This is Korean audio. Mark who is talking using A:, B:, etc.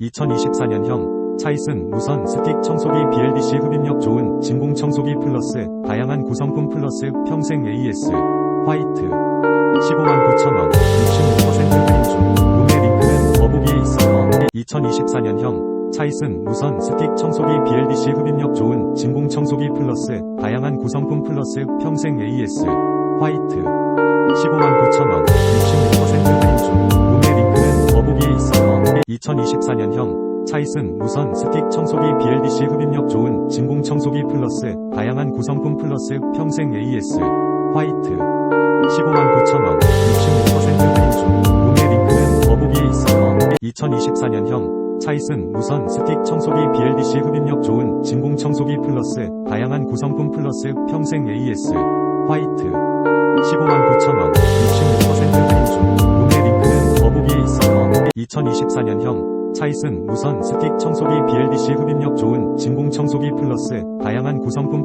A: 2024년형 차이슨 무선 스틱 청소기 BLDC 흡입력 좋은 진공 청소기 플러스 다양한 구성품 플러스 평생 AS 화이트. 15만 9천원 66% 할인 중 구매 링크는 더보기에 있어요. 2024년형 차이슨 무선 스틱 청소기 BLDC 흡입력 좋은 진공 청소기 플러스 다양한 구성품 플러스 평생 AS 화이트. 15만 2024년형 차이슨 무선 스틱 청소기 BLDC 흡입력 좋은 진공 청소기 플러스 다양한 구성품 플러스 평생 AS 화이트. 15만 9천원 66% 할인 중. 구매 링크는 더보기에 있어요. 2024년형 차이슨 무선 스틱 청소기 BLDC 흡입력 좋은 진공 청소기 플러스 다양한 구성품 플러스 평생 AS 화이트. 15만 9천원 2024년형 차이슨 무선 스틱 청소기 BLDC 흡입력 좋은 진공 청소기 플러스 다양한 구성품 플